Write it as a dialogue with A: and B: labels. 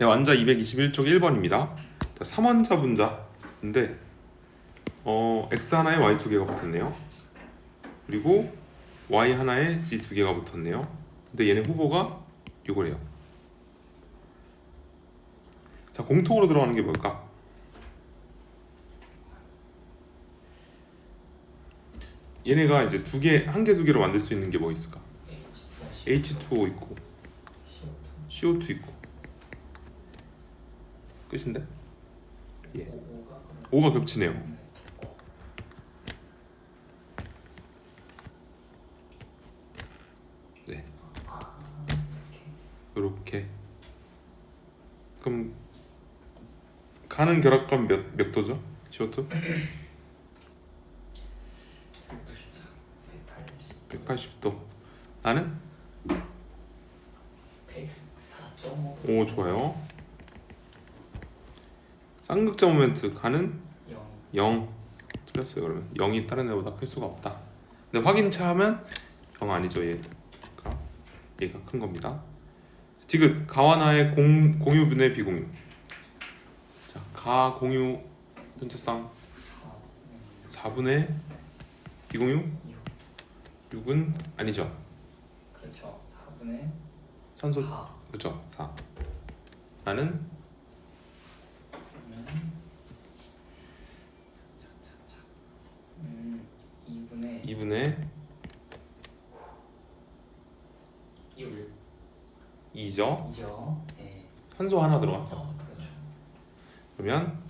A: 네, 완자 221쪽 1번입니다. 자, 3원자 분자인데 어, x 하나에 y 두 개가 붙었네요. 그리고 y 하나에 z 두 개가 붙었네요. 근데 얘네 후보가 이거래요. 자, 공통으로 들어가는 게 뭘까? 얘네가 이제 두 개, 한 개 두 개로 만들 수 있는 게 뭐 있을까? H2O 있고 CO2 있고 끝인데? 예. 5가 겹치네요. 네. 이렇게. 그럼 가는 결합감 몇, 몇 도죠? CO2? 180도. 나는?
B: 104.5
A: 오 좋아요. 쌍극자 모멘트 가는
B: 0
A: 0 틀렸어요 그러면. 0이 다른 애보다 클 수가 없다. 근데 확인차 하면 0 아니죠 얘가 얘가 큰 겁니다. 디귿. 가와 나의 공, 공유분의 비공유. 자 가 공유 전체쌍. 4분의 비공유? 6은 아니죠.
B: 그렇죠. 4분의
A: 산소
B: 4
A: 그렇죠. 4 나는
B: 그러면 차차차 음 2분의
A: 2분의
B: 1
A: 2죠?
B: 2죠. 네.
A: 산소 하나 들어갔죠.
B: 어, 그렇죠.
A: 그러면